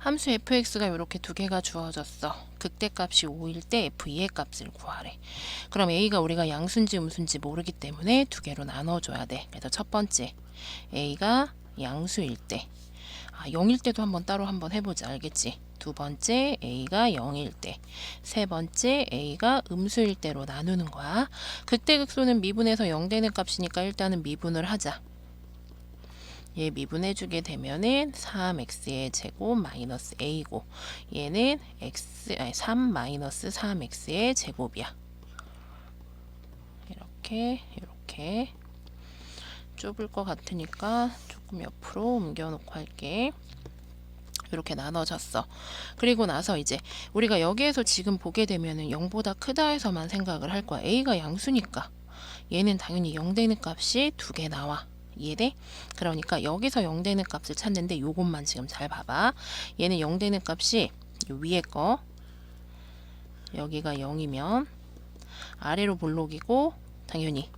함수 fx가 이렇게 두 개가 주어졌어. 극대값이 5일 때 f2의 값을 구하래. 그럼 a가 우리가 양수인지 음수인지 모르기 때문에 두 개로 나눠줘야 돼. 그래서 첫 번째 a가 양수일 때 아, 0일 때도 한번 따로 한번 해보자. 알겠지? 두 번째 a가 0일 때, 세 번째 a가 음수일 때로 나누는 거야. 극대극소는 미분에서 0 되는 값이니까 일단은 미분을 하자. 얘 미분해주게 되면은 3x의 제곱 마이너스 a고 얘는 x 아니 3 마이너스 3x의 제곱이야. 이렇게 이렇게 좁을 것 같으니까 조금 옆으로 옮겨놓고 할게. 이렇게 나눠졌어. 그리고 나서 이제 우리가 여기에서 지금 보게 되면은 0보다 크다 해서만 생각을 할 거야. a가 양수니까 얘는 당연히 0 되는 값이 두 개 나와. 이해돼? 그러니까 여기서 0 되는 값을 찾는데 요것만 지금 잘 봐봐. 얘는 0 되는 값이 요 위에 거 여기가 0이면 아래로 볼록이고 당연히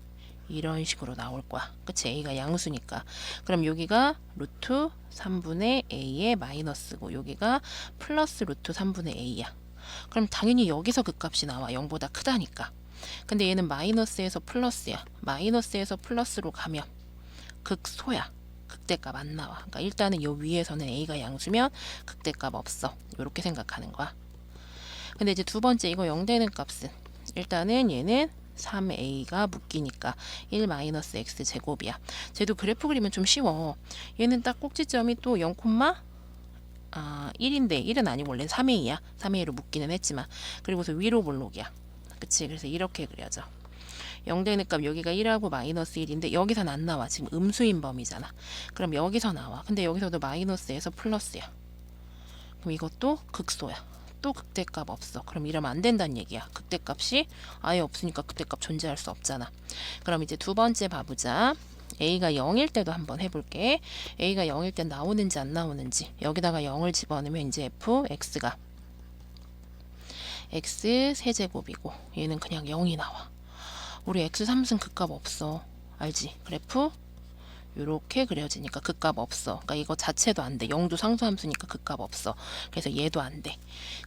이런 식으로 나올 거야. 그치? a가 양수니까. 그럼 여기가 루트 3분의 a의 마이너스고 여기가 플러스 루트 3분의 a야. 그럼 당연히 여기서 그 값이 나와. 0보다 크다니까. 근데 얘는 마이너스에서 플러스야. 마이너스에서 플러스로 가면 극소야. 극대값 안 나와. 그러니까 일단은 요 위에서는 a가 양수면 극대값 없어. 이렇게 생각하는 거야. 근데 이제 두 번째 이거 0 되는 값은 일단은 얘는 3a가 묶이니까 1 마이너스 x 제곱이야. 쟤도 그래프 그리면 좀 쉬워. 얘는 딱 꼭지점이 또 0, 아 1인데 1은 아니고 원래 3a야. 3a로 묶기는 했지만 그리고서 위로 볼록이야. 그치? 그래서 이렇게 그려져. 0 되는 값 여기가 1하고 마이너스 1인데 여기선 안 나와. 지금 음수인 범위잖아. 그럼 여기서 나와. 근데 여기서도 마이너스에서 플러스야. 그럼 이것도 극소야. 또 극대값 없어. 그럼 이러면 안 된다는 얘기야. 극대값이 아예 없으니까 극대값 존재할 수 없잖아. 그럼 이제 두 번째 봐보자. a가 0일 때도 한번 해볼게. a가 0일 때 나오는지 안 나오는지 여기다가 0을 집어넣으면 이제 f x가 x 세제곱이고 얘는 그냥 0이 나와. 우리 x 3승 극값 없어. 알지? 그래프 요렇게 그려지니까 극값 없어. 그러니까 이거 자체도 안 돼. 0도 상수함수니까 극값 없어. 그래서 얘도 안 돼.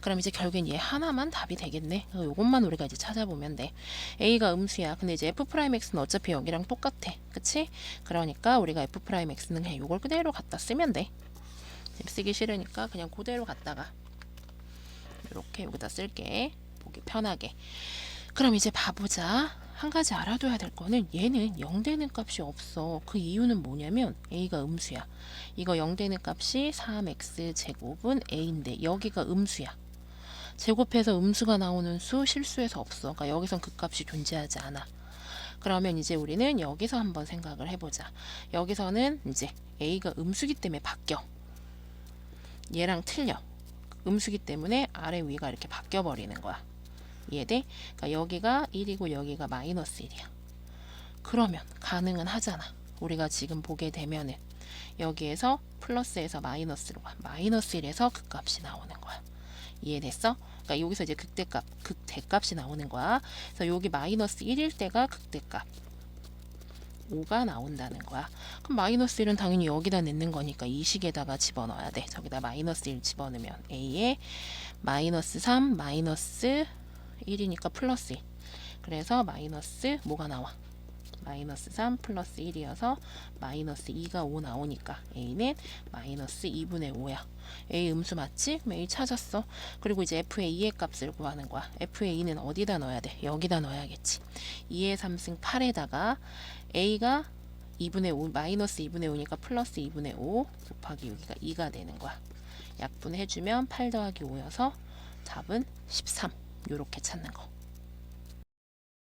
그럼 이제 결국엔 얘 하나만 답이 되겠네. 어, 요것만 우리가 이제 찾아보면 돼. a가 음수야. 근데 이제 f'x는 어차피 여기랑 똑같아. 그치? 그러니까 우리가 f'x는 그냥 요걸 그대로 갖다 쓰면 돼. 쓰기 싫으니까 그냥 그대로 갖다가 이렇게 여기다 쓸게. 보기 편하게. 그럼 이제 봐보자. 한 가지 알아둬야 될 거는 얘는 0 되는 값이 없어. 그 이유는 뭐냐면 a가 음수야. 이거 0 되는 값이 3x 제곱은 a인데 여기가 음수야. 제곱해서 음수가 나오는 수 실수해서 없어. 그러니까 여기선 그 값이 존재하지 않아. 그러면 이제 우리는 여기서 한번 생각을 해보자. 여기서는 이제 a가 음수기 때문에 바뀌어. 얘랑 틀려. 음수기 때문에 아래 위가 이렇게 바뀌어 버리는 거야. 이해돼? 그러니까 여기가 1이고 여기가 마이너스 1이야. 그러면 가능은 하잖아. 우리가 지금 보게 되면은 여기에서 플러스에서 마이너스로 가. 마이너스 1에서 그 값이 나오는 거야. 이해됐어? 그러니까 여기서 이제 극대값, 극대값이 나오는 거야. 그래서 여기 마이너스 1일 때가 극대값. 5가 나온다는 거야. 그럼 마이너스 1은 당연히 여기다 넣는 거니까 이 식에다가 집어넣어야 돼. 저기다 마이너스 1 집어넣으면 a에 마이너스 3 마이너스 1이니까 플러스 1. 그래서 마이너스 뭐가 나와? 마이너스 3 플러스 1이어서 마이너스 2가 5 나오니까 a는 마이너스 2분의 5야. a 음수 맞지? a 찾았어. 그리고 이제 f의 2의 값을 구하는 거야. f의 2는 어디다 넣어야 돼? 여기다 넣어야겠지. 2의 3승 8에다가 a가 2분의 5 마이너스 2분의 5니까 플러스 2분의 5 곱하기 여기가 2가 되는 거야. 약분해주면 8 더하기 5여서 답은 13. 요렇게 찾는 거.